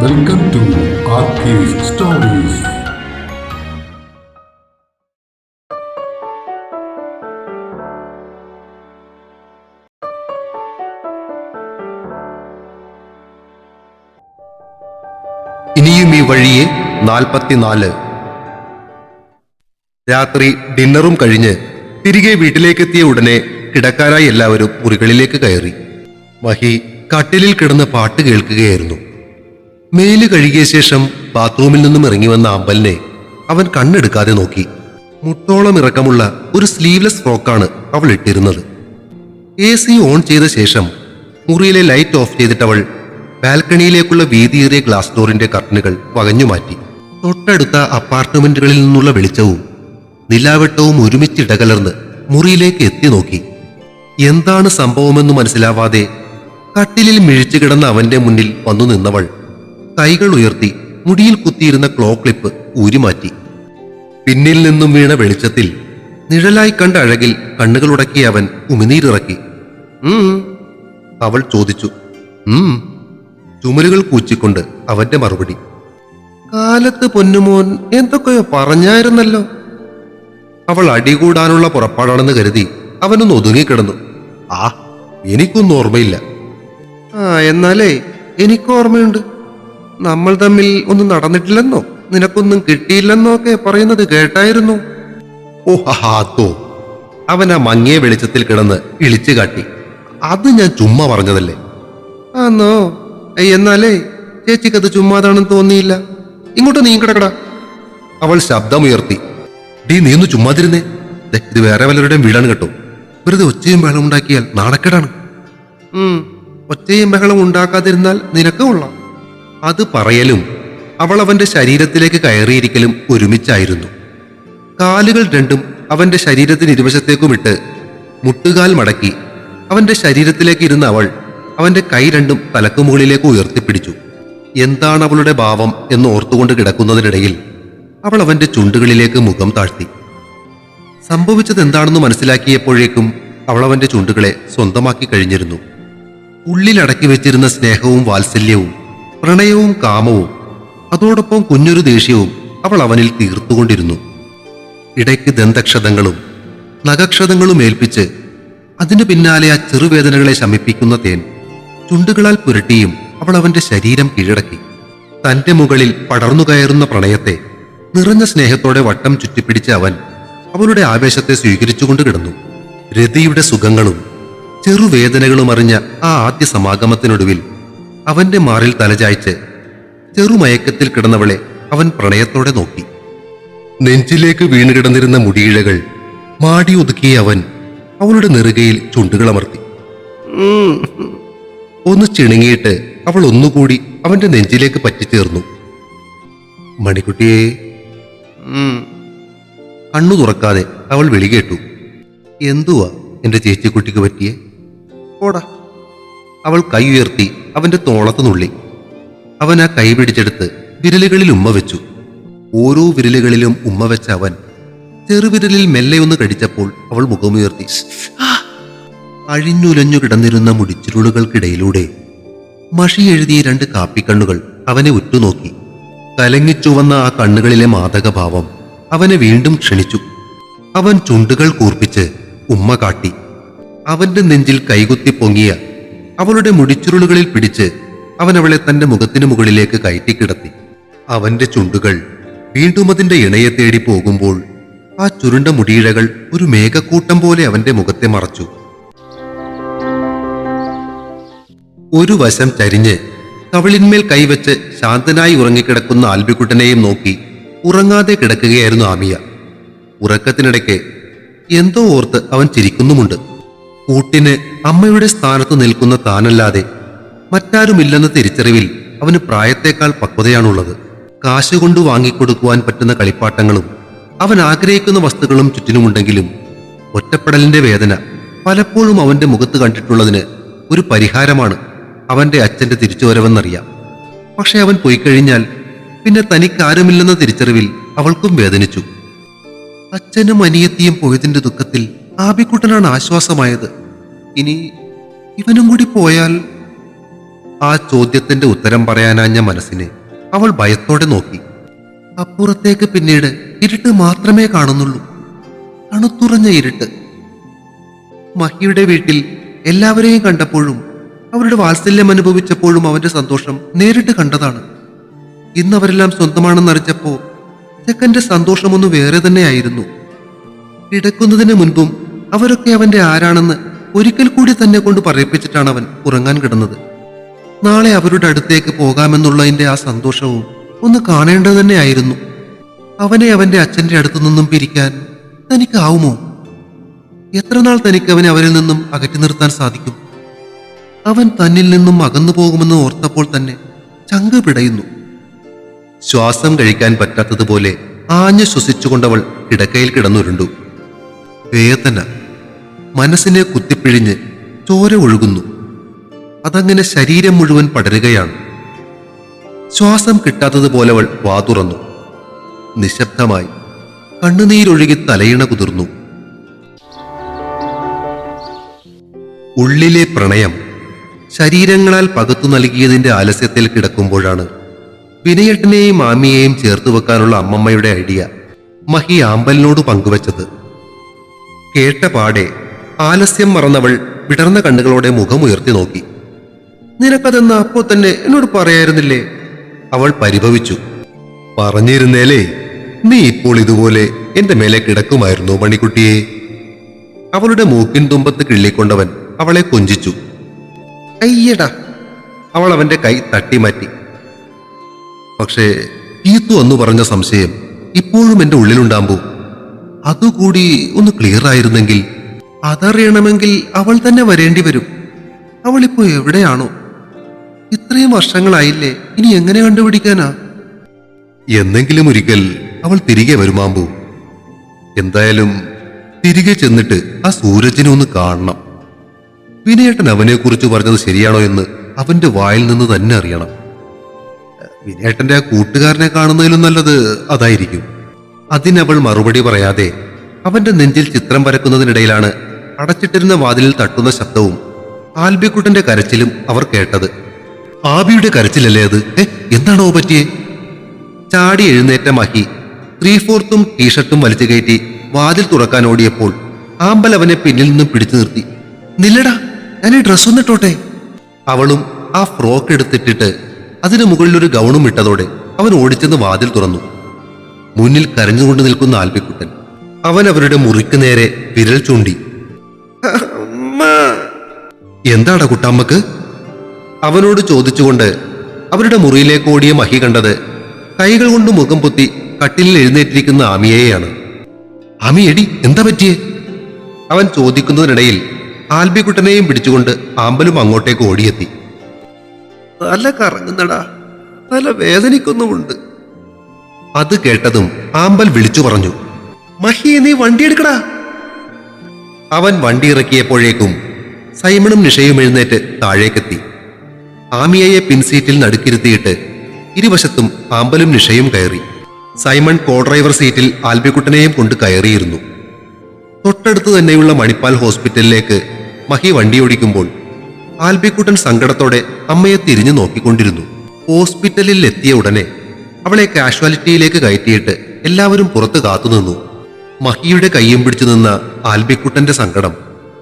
Welcome to stories ഇനിയും ഈ വഴിയെ നാൽപ്പത്തിനാല്. രാത്രി ഡിന്നറും കഴിഞ്ഞ് തിരികെ വീട്ടിലേക്കെത്തിയ ഉടനെ കിടക്കാനായി എല്ലാവരും മുറികളിലേക്ക് കയറി. മഹി കട്ടിലിൽ കിടന്ന് പാട്ട് കേൾക്കുകയായിരുന്നു. മേൽ കഴുകിയ ശേഷം ബാത്റൂമിൽ നിന്നും ഇറങ്ങി വന്ന അമ്പലിനെ അവൻ കണ്ണെടുക്കാതെ നോക്കി. മുട്ടോളം ഇറക്കമുള്ള ഒരു സ്ലീവ്ലെസ് ഫ്രോക്കാണ് അവൾ ഇട്ടിരുന്നത്. എ സി ഓൺ ചെയ്ത ശേഷം മുറിയിലെ ലൈറ്റ് ഓഫ് ചെയ്തിട്ടവൾ ബാൽക്കണിയിലേക്കുള്ള വീതിയേറിയ ഗ്ലാസ് ഡോറിന്റെ കർട്ടനുകൾ വകഞ്ഞുമാറ്റി തൊട്ടടുത്ത അപ്പാർട്ട്മെന്റുകളിൽ നിന്നുള്ള വെളിച്ചവും നിലാവെട്ടവും ഒരുമിച്ചിടകലർന്ന് മുറിയിലേക്ക് എത്തി നോക്കി. എന്താണ് സംഭവമെന്ന് മനസ്സിലാവാതെ കട്ടിലിൽ മിഴിച്ചു കിടന്ന അവന്റെ മുന്നിൽ വന്നു നിന്നവൾ കൈകൾ ഉയർത്തി മുടിയിൽ കുത്തിയിരുന്ന ക്ലോ ക്ലിപ്പ് ഊരിമാറ്റി. പിന്നിൽ നിന്നും വീണ വെളിച്ചത്തിൽ നിഴലായി കണ്ട അഴകിൽ കണ്ണുകളുടക്കി അവൻ ഉമിനീരിറക്കി. അവൾ ചോദിച്ചു. ചുമലുകൾ കൂച്ചിക്കൊണ്ട് അവന്റെ മറുപടി. കാലത്ത് പൊന്നുമോൻ എന്തൊക്കെയോ പറഞ്ഞായിരുന്നല്ലോ. അവൾ അടികൂടാനുള്ള പുറപ്പാടാണെന്ന് കരുതി അവനൊന്ന് ഒതുങ്ങിക്കിടന്നു ആ എനിക്കൊന്നും ഓർമ്മയില്ല. ആ എന്നാലേ എനിക്ക് ഓർമ്മയുണ്ട് നമ്മൾ തമ്മിൽ ഒന്നും നടന്നിട്ടില്ലെന്നോ? നിനക്കൊന്നും കിട്ടിയില്ലെന്നോ ഒക്കെ പറയുന്നത് കേട്ടായിരുന്നു. ഓഹാത്തോ ഹാത്തോ അവൻ ആ മങ്ങിയ വെളിച്ചത്തിൽ കിടന്ന് ഇളിച്ചു കാട്ടി. അത് ഞാൻ ചുമ്മാ പറഞ്ഞതല്ലേ? ആന്നോ? എന്നാലേ ചേച്ചിക്കത് ചുമ്മാതാണെന്ന് തോന്നിയില്ല. ഇങ്ങോട്ട് നീ കിടക്കടാ. അവൾ ശബ്ദമുയർത്തി. ഡീ നീ ഒന്ന് ചുമ്മാതിരുന്നേ. ഇത് വേറെ വല്ലവരുടെയും വീടാണ് കേട്ടോ. വെറുതെ ഒച്ചയും ബഹളം ഉണ്ടാക്കിയാൽ നാണക്കേടാണ്. ഉം, ഒച്ചയും ബഹളം ഉണ്ടാക്കാതിരുന്നാൽ നിനക്ക് കൊള്ളാം. അത് പറയലും അവൾ അവന്റെ ശരീരത്തിലേക്ക് കയറിയിരിക്കലും ഒരുമിച്ചായിരുന്നു. കാലുകൾ രണ്ടും അവന്റെ ശരീരത്തിന് ഇരുവശത്തേക്കും ഇട്ട് മുട്ടുകാൽ മടക്കി അവന്റെ ശരീരത്തിലേക്ക് ഇരുന്ന അവൾ അവന്റെ കൈ രണ്ടും തലക്കുമുകളിലേക്ക് ഉയർത്തിപ്പിടിച്ചു. എന്താണ് അവളുടെ ഭാവം എന്ന് ഓർത്തുകൊണ്ട് കിടക്കുന്നതിനിടയിൽ അവൾ അവന്റെ ചുണ്ടുകളിലേക്ക് മുഖം താഴ്ത്തി. സംഭവിച്ചത് എന്താണെന്ന് മനസ്സിലാക്കിയപ്പോഴേക്കും അവൾ അവന്റെ ചുണ്ടുകളെ സ്വന്തമാക്കി കഴിഞ്ഞിരുന്നു. ഉള്ളിലടക്കി വെച്ചിരുന്ന സ്നേഹവും വാത്സല്യവും പ്രണയവും കാമവും അതോടൊപ്പം കുഞ്ഞൊരു ദേഷ്യവും അവൾ അവനിൽ തീർത്തുകൊണ്ടിരുന്നു. ഇടയ്ക്ക് ദന്തക്ഷതങ്ങളും നഖക്ഷതങ്ങളും ഏൽപ്പിച്ച് അതിനു പിന്നാലെ ആ ചെറുവേദനകളെ ശമിപ്പിക്കുന്ന തേൻ ചുണ്ടുകളാൽ പുരട്ടിയും അവൾ അവന്റെ ശരീരം കീഴടക്കി. തന്റെ മുകളിൽ പടർന്നു കയറുന്ന പ്രണയത്തെ നിറഞ്ഞ സ്നേഹത്തോടെ വട്ടം ചുറ്റിപ്പിടിച്ച അവൻ അവളുടെ ആവേശത്തെ സ്വീകരിച്ചുകൊണ്ട് കിടന്നു. രതിയുടെ സുഖങ്ങളും ചെറുവേദനകളും അറിഞ്ഞ ആ ആദ്യ സമാഗമത്തിനൊടുവിൽ അവന്റെ മാറിൽ തലചായ്ച്ച് ചെറുമയക്കത്തിൽ കിടന്നവളെ അവൻ പ്രണയത്തോടെ നോക്കി. നെഞ്ചിലേക്ക് വീണുകിടന്നിരുന്ന മുടിയിഴകൾ മാടി ഒതുക്കിയ അവൻ അവളുടെ നെറുകയിൽ ചുണ്ടുകളമർത്തി. ഒന്ന് ചിണുങ്ങിയിട്ട് അവൾ ഒന്നുകൂടി അവന്റെ നെഞ്ചിലേക്ക് പറ്റിച്ചേർന്നു. മണിക്കുട്ടിയെ. കണ്ണു തുറക്കാതെ അവൾ വിളി കേട്ടു. എന്തുവാ എന്റെ ചേച്ചിക്കുട്ടിക്ക് പറ്റിയേ? ഓടാ അവൾ കൈ ഉയർത്തി അവന്റെ തോളത്ത് നുള്ളി. അവൻ ആ കൈ പിടിച്ചെടുത്ത് വിരലുകളിൽ ഉമ്മ വെച്ചു. ഓരോ വിരലുകളിലും ഉമ്മ വെച്ച അവൻ ചെറുവിരലിൽ മെല്ലെ ഒന്ന് കടിച്ചപ്പോൾ അവൾ മുഖമുയർത്തി! അഴിഞ്ഞുലഞ്ഞു കിടന്നിരുന്ന മുടിച്ചിരുളുകൾക്കിടയിലൂടെ മഷി എഴുതിയ രണ്ട് കാപ്പിക്കണ്ണുകൾ അവനെ ഉറ്റുനോക്കി. കലങ്ങിച്ചുവന്ന ആ കണ്ണുകളിലെ മാതകഭാവം അവനെ വീണ്ടും ക്ഷണിച്ചു. അവൻ ചുണ്ടുകൾ കൂർപ്പിച്ച് ഉമ്മ കാട്ടി. അവന്റെ നെഞ്ചിൽ കൈകുത്തി പൊങ്ങിയ അവളുടെ മുടിച്ചുരുളുകളിൽ പിടിച്ച് അവൻ അവളെ തന്റെ മുഖത്തിനു മുകളിലേക്ക് കയറ്റിക്കിടത്തി. അവന്റെ ചുണ്ടുകൾ വീണ്ടും അതിന്റെ ഇണയെ തേടി പോകുമ്പോൾ ആ ചുരുണ്ട മുടിയിഴകൾ ഒരു മേഘക്കൂട്ടം പോലെ അവന്റെ മുഖത്തെ മറച്ചു. ഒരു വശം ചരിഞ്ഞ് കവിളിന്മേൽ കൈവച്ച് ശാന്തനായി ഉറങ്ങിക്കിടക്കുന്ന ആൽബിക്കുട്ടനെയും നോക്കി ഉറങ്ങാതെ കിടക്കുകയായിരുന്നു ആമിയ. ഉറക്കത്തിനിടയ്ക്ക് എന്തോ ഓർത്ത് അവൻ ചിരിക്കുന്നുമുണ്ട്. കൂട്ടിന് അമ്മയുടെ സ്ഥാനത്ത് നിൽക്കുന്ന താനല്ലാതെ മറ്റാരുമില്ലെന്ന തിരിച്ചറിവിൽ അവന് പ്രായത്തേക്കാൾ പക്വതയാണുള്ളത്. കാശുകൊണ്ട് വാങ്ങിക്കൊടുക്കുവാൻ പറ്റുന്ന കളിപ്പാട്ടങ്ങളും അവൻ ആഗ്രഹിക്കുന്ന വസ്തുക്കളും ചുറ്റിനുമുണ്ടെങ്കിലും ഒറ്റപ്പെടലിന്റെ വേദന പലപ്പോഴും അവന്റെ മുഖത്ത് കണ്ടിട്ടുള്ളതിന് ഒരു പരിഹാരമാണ് അവന്റെ അച്ഛന്റെ തിരിച്ചുവരവെന്നറിയാം. പക്ഷെ അവൻ പോയി കഴിഞ്ഞാൽ പിന്നെ തനിക്കാരുമില്ലെന്ന തിരിച്ചറിവിൽ അവൾക്കും വേദനിച്ചു. അച്ഛനും അനിയത്തിയും പോയതിന്റെ ദുഃഖത്തിൽ ആബിക്കുട്ടനാണ് ആശ്വാസമായത്. ഇനി ഇവനും കൂടി പോയാൽ ആ ചോദ്യത്തിന്റെ ഉത്തരം പറയാനാഞ്ഞ മനസ്സിനെ അവൾ ഭയത്തോടെ നോക്കി. അപ്പുറത്തേക്ക് പിന്നീട് ഇരുട്ട് മാത്രമേ കാണുന്നുള്ളൂ. തണുത്തുറഞ്ഞ ഇരുട്ട്. മഹിയുടെ വീട്ടിൽ എല്ലാവരെയും കണ്ടപ്പോഴും അവരുടെ വാത്സല്യം അനുഭവിച്ചപ്പോഴും അവന്റെ സന്തോഷം നേരിട്ട് കണ്ടതാണ്. ഇന്ന് അവരെല്ലാം സ്വന്തമാണെന്നറിഞ്ഞപ്പോ ചെക്കന്റെ സന്തോഷമൊന്നു വേറെ തന്നെയായിരുന്നു. കിടക്കുന്നതിന് മുൻപും അവരൊക്കെ അവന്റെ ആരാണെന്ന് ഒരിക്കൽ കൂടി തന്നെ കൊണ്ട് പറയിപ്പിച്ചിട്ടാണ് അവൻ ഉറങ്ങാൻ കിടന്നത്. നാളെ അവരുടെ അടുത്തേക്ക് പോകാമെന്നുള്ളതിന്റെ ആ സന്തോഷവും ഒന്ന് കാണേണ്ടത് തന്നെയായിരുന്നു. അവനെ അവന്റെ അച്ഛന്റെ അടുത്തു നിന്നും പിരിക്കാൻ തനിക്കാവുമോ? എത്ര നാൾ തനിക്ക് അവനെ അവരിൽ നിന്നും അകറ്റി നിർത്താൻ സാധിക്കും? അവൻ തന്നിൽ നിന്നും അകന്നു പോകുമെന്ന് ഓർത്തപ്പോൾ തന്നെ ചങ്ക് പിടയുന്നു. ശ്വാസം കഴിക്കാൻ പറ്റാത്തതുപോലെ ആഞ്ഞു ശ്വസിച്ചുകൊണ്ടവൾ കിടക്കയിൽ കിടന്നുരുണ്ടു. വേദന. മനസ്സിനെ കുത്തിപ്പിഴിഞ്ഞ് ചോര ഒഴുകുന്നു. അതങ്ങനെ ശരീരം മുഴുവൻ പടരുകയാണ്. ശ്വാസം കിട്ടാത്തതുപോലെ അവൾ വാ തുറന്നു. നിശബ്ദമായി കണ്ണുനീരൊഴുകി തലയിണ കുതിർന്നു. ഉള്ളിലെ പ്രണയം ശരീരങ്ങളാൽ പകത്തു നൽകിയതിന്റെ ആലസ്യത്തിൽ കിടക്കുമ്പോഴാണ് വിനയേട്ടനെയും മാമിയെയും ചേർത്ത് വെക്കാനുള്ള അമ്മമ്മയുടെ ഐഡിയ മഹി ആമ്പലിനോട് പങ്കുവച്ചത്. കേട്ട പാടെ ആലസ്യം മറന്നവൾ വിടർന്ന കണ്ണുകളോടെ മുഖമുയർത്തി നോക്കി. നിനക്കതെന്ന് അപ്പോ തന്നെ എന്നോട് പറയായിരുന്നില്ലേ? അവൾ പരിഭവിച്ചു. പറഞ്ഞിരുന്നേലേ നീ ഇപ്പോൾ ഇതുപോലെ എന്റെ മേലെ കിടക്കുമായിരുന്നു മണിക്കുട്ടിയെ? അവളുടെ മൂക്കിൻ തുമ്പത്ത് കിള്ളിക്കൊണ്ടവൻ അവളെ കൊഞ്ചിച്ചു. അയ്യടാ അവൾ അവന്റെ കൈ തട്ടിമാറ്റി. പക്ഷേ ഈത്തു എന്ന് പറഞ്ഞ സംശയം ഇപ്പോഴും എന്റെ ഉള്ളിലുണ്ടാകുമ്പോ അതുകൂടി ഒന്ന് ക്ലിയർ ആയിരുന്നെങ്കിൽ അതറിയണമെങ്കിൽ അവൾ തന്നെ വരേണ്ടി വരും. അവളിപ്പോ എവിടെയാണോ? ഇത്രയും വർഷങ്ങളായില്ലേ? ഇനി എങ്ങനെ കണ്ടുപിടിക്കാനാ? എന്നെങ്കിലും ഒരിക്കൽ അവൾ തിരികെ വരുമാമ്പൂ എന്തായാലും തിരികെ ചെന്നിട്ട് ആ സൂരജിനെ ഒന്ന് കാണണം. വിനയേട്ടൻ അവനെക്കുറിച്ച് പറഞ്ഞത് ശരിയാണോ എന്ന് അവന്റെ വായിൽ നിന്ന് തന്നെ അറിയണം. വിനേട്ടന്റെ ആ കൂട്ടുകാരനെ കാണുന്നതിലും നല്ലത് അതായിരിക്കും. അതിനവൾ മറുപടി പറയാതെ അവന്റെ നെഞ്ചിൽ ചിത്രം വരക്കുന്നതിനിടയിലാണ് അടച്ചിട്ടിരുന്ന വാതിലിൽ തട്ടുന്ന ശബ്ദവും ആൽബിക്കുട്ടന്റെ കരച്ചിലും അവർ കേട്ടത്. ആബിയുടെ കരച്ചിലല്ലേ അത്? ഏ എന്താണോ പറ്റിയേ? ചാടി എഴുന്നേറ്റ മഹി ത്രീ ഫോർത്തും ടീഷർട്ടും വലിച്ചു കയറ്റി വാതിൽ തുറക്കാൻ ഓടിയപ്പോൾ ആമ്പൽ അവനെ പിന്നിൽ നിന്നും പിടിച്ചു നിർത്തി. നില്ലടാ ഞാൻ ഈ ഡ്രസ് ഒന്നിട്ടോട്ടെ അവളും ആ ഫ്രോക്ക് എടുത്തിട്ടിട്ട് അതിനു മുകളിലൊരു ഗൗണും ഇട്ടതോടെ അവൻ ഓടിച്ചെന്ന് വാതിൽ തുറന്നു. മുന്നിൽ കരഞ്ഞുകൊണ്ട് നിൽക്കുന്ന ആൽബിക്കുട്ടൻ അവൻ അവരുടെ മുറിക്ക് നേരെ വിരൽ ചൂണ്ടി. എന്താടാ കുട്ടാമ്മക്ക്? അവനോട് ചോദിച്ചുകൊണ്ട് അവരുടെ മുറിയിലേക്ക് ഓടിയ മഹി കണ്ടത് കൈകൾ കൊണ്ട് മുഖം പൊത്തി കട്ടിലിൽ എഴുന്നേറ്റിരിക്കുന്ന ആമിയെയാണ്. ആമി എടി എന്താ പറ്റിയേ? അവൻ ചോദിക്കുന്നതിനിടയിൽ ആൽബിക്കുട്ടനെയും പിടിച്ചുകൊണ്ട് ആമ്പലും അങ്ങോട്ടേക്ക് ഓടിയെത്തി. തല കറങ്ങുന്നടാ. തല വേദനിക്കുന്നുമുണ്ട്. അത് കേട്ടതും ആമ്പൽ വിളിച്ചു പറഞ്ഞു മഹി നീ വണ്ടി എടുക്കടാ അവൻ വണ്ടി ഇറക്കിയപ്പോഴേക്കും സൈമണും നിഷയും എഴുന്നേറ്റ് താഴേക്കെത്തി. ആമിയയെ പിൻസീറ്റിൽ നടുക്കിരുത്തിയിട്ട് ഇരുവശത്തും ആമ്പലും നിഷയും കയറി. സൈമൺ കോ ഡ്രൈവർ സീറ്റിൽ ആൽബിക്കുട്ടനെയും കൊണ്ട് കയറിയിരുന്നു. തൊട്ടടുത്ത് തന്നെയുള്ള മണിപ്പാൽ ഹോസ്പിറ്റലിലേക്ക് മഹി വണ്ടി ഓടിക്കുമ്പോൾ ആൽബിക്കുട്ടൻ സങ്കടത്തോടെ അമ്മയെ തിരിഞ്ഞു നോക്കിക്കൊണ്ടിരുന്നു. ഹോസ്പിറ്റലിൽ എത്തിയ ഉടനെ അവളെ കാഷ്വാലിറ്റിയിലേക്ക് കയറ്റിയിട്ട് എല്ലാവരും പുറത്ത് കാത്തുനിന്നു മഹിയുടെ കയ്യും പിടിച്ചു നിന്ന ആൽബിക്കുട്ടന്റെ സങ്കടം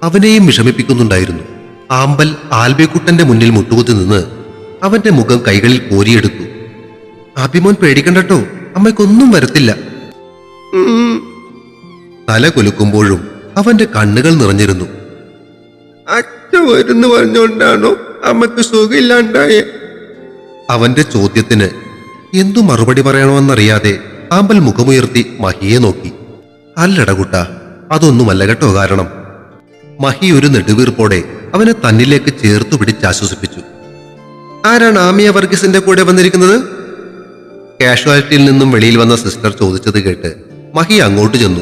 അവനെയും വിഷമിപ്പിക്കുന്നുണ്ടായിരുന്നു. ആമ്പൽ ആൽബിക്കുട്ടന്റെ മുന്നിൽ മുട്ടുകുത്തി നിന്ന് അവന്റെ മുഖം കൈകളിൽ കോരിയെടുത്തു. അഭിമോൻ പേടിക്കണ്ടട്ടോ അമ്മയ്ക്കൊന്നും വരത്തില്ല. തല കുലുക്കുമ്പോഴും അവന്റെ കണ്ണുകൾ നിറഞ്ഞിരുന്നു. അച്ഛൻ വരുന്നു പറഞ്ഞുകൊണ്ടാണോ അമ്മയ്ക്ക് സുഖമില്ലാണ്ടായ? അവന്റെ ചോദ്യത്തിന് എന്തു മറുപടി പറയണമെന്നറിയാതെ ആമ്പൽ മുഖമുയർത്തി മഹിയെ നോക്കി. അല്ലട കുട്ട അതൊന്നുമല്ല കേട്ടോ കാരണം. മഹി ഒരു നെടുവീർപ്പോടെ അവനെ തന്നിലേക്ക് ചേർത്തു പിടിച്ചാശ്വസിപ്പിച്ചു ആരാണ് ആമിയ വർഗീസിന്റെ കൂടെ വന്നിരിക്കുന്നത്? കാഷ്വാലിറ്റിയിൽ നിന്നും വെളിയിൽ വന്ന സിസ്റ്റർ ചോദിച്ചത് കേട്ട് മഹി അങ്ങോട്ട് ചെന്നു.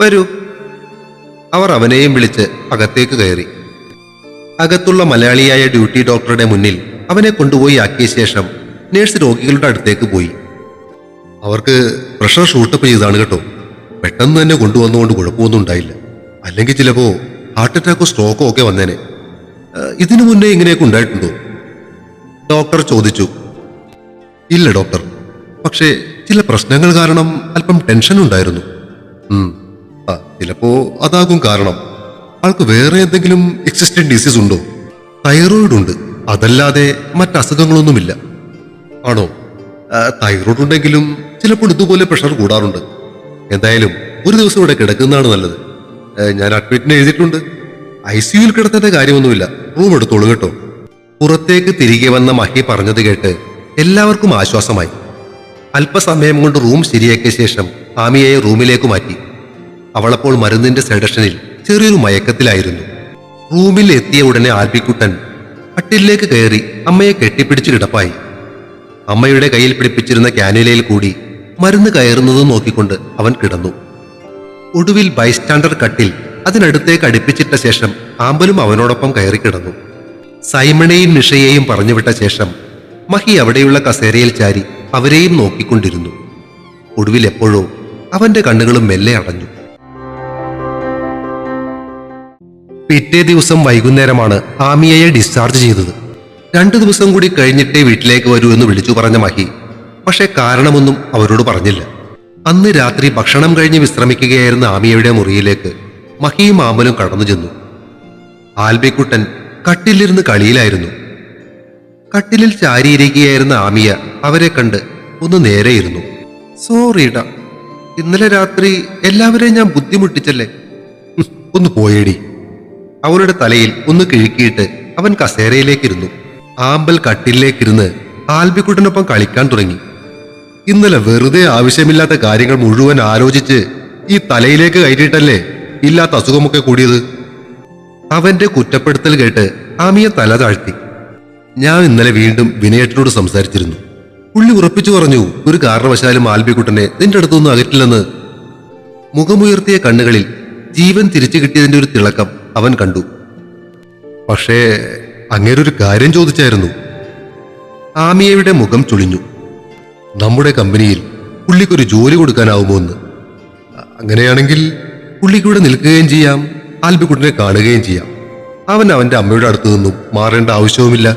വരൂ. അവർ അവനെയും വിളിച്ച് അകത്തേക്ക് കയറി. അകത്തുള്ള മലയാളിയായ ഡ്യൂട്ടി ഡോക്ടറുടെ മുന്നിൽ അവനെ കൊണ്ടുപോയി ആക്കിയ ശേഷം നേഴ്സ് രോഗികളുടെ അടുത്തേക്ക് പോയി. അവർക്ക് പ്രഷർ ഷൂട്ടപ്പ് ചെയ്താണ് കേട്ടോ. പെട്ടെന്ന് തന്നെ കൊണ്ടുവന്നുകൊണ്ട് കുഴപ്പമൊന്നും ഉണ്ടായില്ല. അല്ലെങ്കിൽ ചിലപ്പോൾ ഹാർട്ട് അറ്റാക്കോ സ്ട്രോക്കോ ഒക്കെ വന്നേനെ. ഇതിനു മുന്നേ ഇങ്ങനെയൊക്കെ ഉണ്ടായിട്ടുണ്ടോ? ഡോക്ടർ ചോദിച്ചു. ഇല്ല ഡോക്ടർ പക്ഷേ ചില പ്രശ്നങ്ങൾ കാരണം അല്പം ടെൻഷൻ ഉണ്ടായിരുന്നു. ആ ചിലപ്പോ അതാകും കാരണം. ആൾക്ക് വേറെ എന്തെങ്കിലും എക്സിസ്റ്റിംഗ് ഡിസീസ് ഉണ്ടോ? തൈറോയിഡ് ഉണ്ട്. അതല്ലാതെ മറ്റസുഖങ്ങളൊന്നുമില്ല. ആണോ? തൈറോയ്ഡ് ഉണ്ടെങ്കിലും ചിലപ്പോൾ ഇതുപോലെ പ്രഷർ കൂടാറുണ്ട്. എന്തായാലും ഒരു ദിവസം ഇവിടെ കിടക്കുന്നതാണ് നല്ലത്. ഞാൻ അഡ്മിറ്റിന് എഴുതിയിട്ടുണ്ട്. ഐ സിയുയിൽ കിടത്തേണ്ട കാര്യമൊന്നുമില്ല. റൂം എടുത്തോളൂ കേട്ടോ. പുറത്തേക്ക് തിരികെ വന്ന മഹി പറഞ്ഞത് കേട്ട് എല്ലാവർക്കും ആശ്വാസമായി. അല്പസമയം കൊണ്ട് റൂം ശരിയാക്കിയ ശേഷം ആമിയയെ റൂമിലേക്ക് മാറ്റി. അവളപ്പോൾ മരുന്നിന്റെ സെഡഷനിൽ ചെറിയൊരു മയക്കത്തിലായിരുന്നു. റൂമിൽ എത്തിയ ഉടനെ ആൽബിക്കുട്ടൻ കട്ടിലേക്ക് കയറി അമ്മയെ കെട്ടിപ്പിടിച്ച് കിടപ്പായി. അമ്മയുടെ കയ്യിൽ പിടിപ്പിച്ചിരുന്ന ക്യാനുലയിൽ കൂടി മരുന്ന് കയറുന്നത് നോക്കിക്കൊണ്ട് അവൻ കിടന്നു. ഒടുവിൽ ബൈസ്റ്റാൻഡർ കട്ടിൽ അതിനടുത്തേക്ക് അടുപ്പിച്ചിട്ട ശേഷം ആമ്പലും അവനോടൊപ്പം കയറി കിടന്നു. സൈമണയെയും നിഷയെയും പറഞ്ഞുവിട്ട ശേഷം മഹി അവിടെയുള്ള കസേരയിൽ ചാരി അവരെയും നോക്കിക്കൊണ്ടിരുന്നു. ഒടുവിൽ എപ്പോഴോ അവന്റെ കണ്ണുകളും മെല്ലെ അടഞ്ഞു. പിറ്റേ ദിവസം വൈകുന്നേരമാണ് ആമിയയെ ഡിസ്ചാർജ് ചെയ്തത്. രണ്ടു ദിവസം കൂടി കഴിഞ്ഞിട്ടേ വീട്ടിലേക്ക് വരൂ എന്ന് വിളിച്ചു പറഞ്ഞ മഹി. പക്ഷെ കാരണമൊന്നും അവരോട് പറഞ്ഞില്ല. അന്ന് രാത്രി ഭക്ഷണം കഴിഞ്ഞ് വിശ്രമിക്കുകയായിരുന്ന ആമിയയുടെ മുറിയിലേക്ക് മഹിയും ആമ്പലും കടന്നു ചെന്നു. ആൽബിക്കുട്ടൻ കട്ടിലിരുന്ന് കളിയിലായിരുന്നു. കട്ടിലിൽ ചാരിയിരിക്കുകയായിരുന്ന ആമിയ അവരെ കണ്ട് ഒന്ന് നേരെയിരുന്നു സോറിടാ ഇന്നലെ രാത്രി എല്ലാവരെയും ഞാൻ ബുദ്ധിമുട്ടിച്ചല്ലേ? ഒന്ന് പോയേടി. അവളുടെ തലയിൽ ഒന്ന് കിഴുക്കിയിട്ട് അവൻ കസേരയിലേക്കിരുന്നു. ആമ്പൽ കട്ടിലേക്കിരുന്ന് ആൽബിക്കുട്ടനൊപ്പം കളിക്കാൻ തുടങ്ങി. ഇന്നലെ വെറുതെ ആവശ്യമില്ലാത്ത കാര്യങ്ങൾ മുഴുവൻ ആലോചിച്ച് ഈ തലയിലേക്ക് കയറ്റിയിട്ടല്ലേ ഇല്ലാത്ത അസുഖമൊക്കെ കൂടിയത്? അവന്റെ കുറ്റപ്പെടുത്തൽ കേട്ട് ആമിയ തല താഴ്ത്തി. ഞാൻ ഇന്നലെ വീണ്ടും വിനയേട്ടനോട് സംസാരിച്ചിരുന്നു. പുള്ളി ഉറപ്പിച്ചു പറഞ്ഞു ഒരു കാരണവശാലും ആൽബിക്കുട്ടനെ നിന്റെ അടുത്തൊന്നും അകറ്റില്ലെന്ന്. മുഖമുയർത്തിയ കണ്ണുകളിൽ ജീവൻ തിരിച്ചു കിട്ടിയതിന്റെ ഒരു തിളക്കം അവൻ കണ്ടു. പക്ഷേ അങ്ങേരൊരു കാര്യം ചോദിച്ചായിരുന്നു. ആമിയയുടെ മുഖം ചുളിഞ്ഞു. നമ്മുടെ കമ്പനിയിൽ പുള്ളിക്കൊരു ജോലി കൊടുക്കാനാവുമോ എന്ന്. അങ്ങനെയാണെങ്കിൽ പുള്ളിക്കൂടെ നിൽക്കുകയും ചെയ്യാം ആൽബിക്കുട്ടിനെ കാണുകയും ചെയ്യാം. അവൻ അവന്റെ അമ്മയുടെ അടുത്തു നിന്നും മാറേണ്ട ആവശ്യവുമില്ല.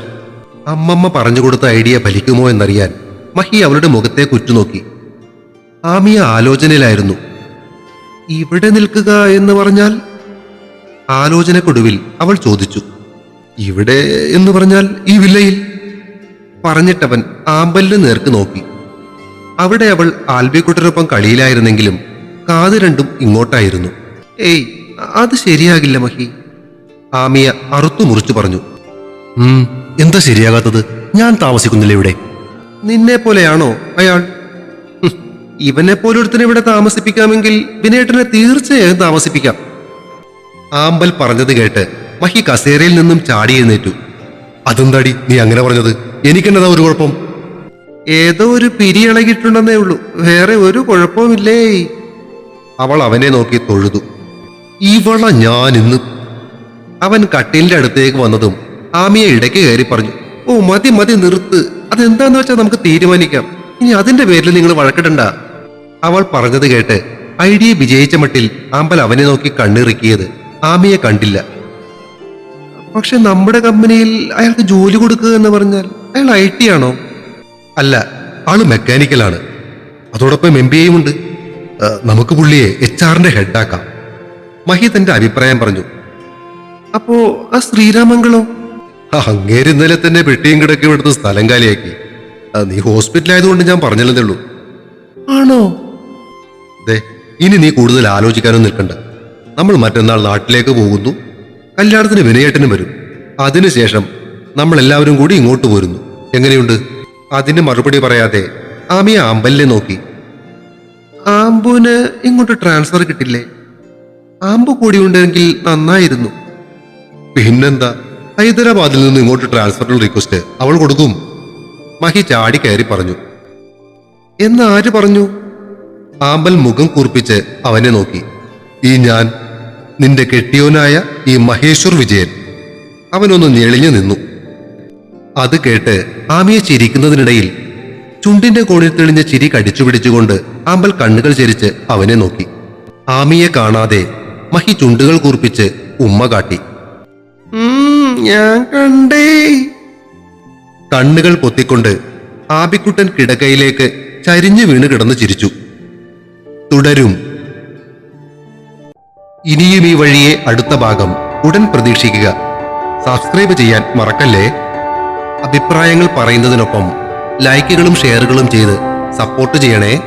അമ്മമ്മ പറഞ്ഞു കൊടുത്ത ഐഡിയ ഫലിക്കുമോ എന്നറിയാൻ മഹി അവളുടെ മുഖത്തെ കുറ്റുനോക്കി. ആമിയ ആലോചനയിലായിരുന്നു. ഇവിടെ നിൽക്കുക എന്ന് പറഞ്ഞാൽ? ആലോചനക്കൊടുവിൽ അവൾ ചോദിച്ചു. ഇവിടെ എന്ന് പറഞ്ഞാൽ ഈ വില്ലയിൽ. പറഞ്ഞിട്ടവൻ ആമ്പലിന് നേർക്ക് നോക്കി. അവിടെ അവൾ ആൽബിക്കുട്ടനൊപ്പം കളിയിലായിരുന്നെങ്കിലും കാത് രണ്ടും ഇങ്ങോട്ടായിരുന്നു. ഏയ് അത് ശരിയാകില്ല മഹി. ആമിയ അറുത്തു മുറിച്ചു പറഞ്ഞു. എന്താ ശരിയാകാത്തത്? ഞാൻ താമസിക്കുന്നില്ല ഇവിടെ. നിന്നെ പോലെയാണോ അയാൾ? ഇവനെ പോലൊരുത്തനെ ഇവിടെ താമസിപ്പിക്കാമെങ്കിൽ വിനേട്ടനെ തീർച്ചയായും താമസിപ്പിക്കാം. ആമ്പൽ പറഞ്ഞത് കേട്ട് മഹി കസേരയിൽ നിന്നും ചാടി എഴുന്നേറ്റു. അതെന്താടി നീ അങ്ങനെ പറഞ്ഞത്? എനിക്കെന്നതാ ഒരു കുഴപ്പം? ഏതോ ഒരു പിരിയിളകിയിട്ടുണ്ടെന്നേ ഉള്ളൂ. വേറെ ഒരു കുഴപ്പവുമില്ലേ. അവൾ അവനെ നോക്കി തൊഴുതു. ഇവള ഞാൻ ഇന്ന്. അവൻ കട്ടിലിന്റെ അടുത്തേക്ക് വന്നതും ആമിയെ ഇടയ്ക്ക് കയറി പറഞ്ഞു ഓ മതി മതി നിർത്ത്. അതെന്താന്ന് വെച്ചാൽ നമുക്ക് തീരുമാനിക്കാം. ഇനി അതിന്റെ പേരിൽ നിങ്ങൾ വഴക്കിടണ്ട. അവൾ പറഞ്ഞത് കേട്ട് ഐഡിയ വിജയിച്ച മട്ടിൽ ആമ്പൽ അവനെ നോക്കി കണ്ണിറുക്കിയത് ആമിയെ കണ്ടില്ല. പക്ഷെ നമ്മുടെ കമ്പനിയിൽ അയാൾക്ക് ജോലി കൊടുക്കുക എന്ന് പറഞ്ഞാൽ അയാൾ ഐ ടി ആണോ? അല്ല ആൾ മെക്കാനിക്കലാണ് അതോടൊപ്പം എം ബി എയും ഉണ്ട്. നമുക്ക് പുള്ളിയെ എച്ച് ആറിന്റെ ഹെഡാക്കാം മഹി തന്റെ അഭിപ്രായം പറഞ്ഞു. അപ്പോ ആ ശ്രീരാമംഗളോ? അങ്ങേര് ഇന്നലെ തന്നെ പെട്ടിയും കിടക്കി എടുത്ത് സ്ഥലം കാലിയാക്കി. നീ നീ ഹോസ്പിറ്റലായതുകൊണ്ട് ഞാൻ പറഞ്ഞില്ലെന്നേ ഉള്ളൂ. ആണോ? ദേ ഇനി നീ കൂടുതൽ ആലോചിക്കാനും നിൽക്കണ്ട. നമ്മൾ മറ്റന്നാൾ നാട്ടിലേക്ക് പോകുന്നു. കല്യാണത്തിന് വിനയേട്ടനും വരും. അതിനുശേഷം നമ്മൾ എല്ലാവരും കൂടി ഇങ്ങോട്ട് പോരുന്നു. എങ്ങനെയുണ്ട്? അതിന് മറുപടി പറയാതെ ആമിയ ആമ്പല്ലെ നോക്കി. ആമ്പുവിന് ഇങ്ങോട്ട് ട്രാൻസ്ഫർ കിട്ടില്ലേ? ആമ്പു കൂടി ഉണ്ടെങ്കിൽ നന്നായിരുന്നു. പിന്നെന്താ? ഹൈദരാബാദിൽ നിന്ന് ഇങ്ങോട്ട് ട്രാൻസ്ഫർ റിക്വസ്റ്റ് അവൾ കൊടുക്കും. മഹി ചാടി കയറി പറഞ്ഞു. എന്ന് ആര് പറഞ്ഞു? ആമ്പൽ മുഖം കൂർപ്പിച്ച് അവനെ നോക്കി. ഈ ഞാൻ നിന്റെ കെട്ടിയോനായ ഈ മഹേശ്വർ വിജയൻ. അവനൊന്ന് ഞെളിഞ്ഞു നിന്നു. അത് കേട്ട് ആമിയെ ചിരിക്കുന്നതിനിടയിൽ ചുണ്ടിന്റെ കോണിൽ തെളിഞ്ഞ ചിരി കടിച്ചു പിടിച്ചുകൊണ്ട് ആമ്പൽ കണ്ണുകൾ ചരിച്ച് അവനെ നോക്കി. ആമിയെ കാണാതെ മഹി ചുണ്ടുകൾ കൂർപ്പിച്ച് ഉമ്മ കാട്ടി. ഞാൻ കണ്ടേ. കണ്ണുകൾ പൊത്തിക്കൊണ്ട് ആബിക്കുട്ടൻ കിടക്കയിലേക്ക് ചരിഞ്ഞു വീണ് കിടന്ന് ചിരിച്ചു. തുടരും ഇനിയും ഈ വഴിയെ അടുത്ത ഭാഗം ഉടൻ പ്രതീക്ഷിക്കുക. സബ്സ്ക്രൈബ് ചെയ്യാൻ മറക്കല്ലേ? അഭിപ്രായങ്ങൾ പറയുന്നതിനൊപ്പം ലൈക്കുകളും ഷെയറുകളും ചെയ്ത് സപ്പോർട്ട് ചെയ്യണേ.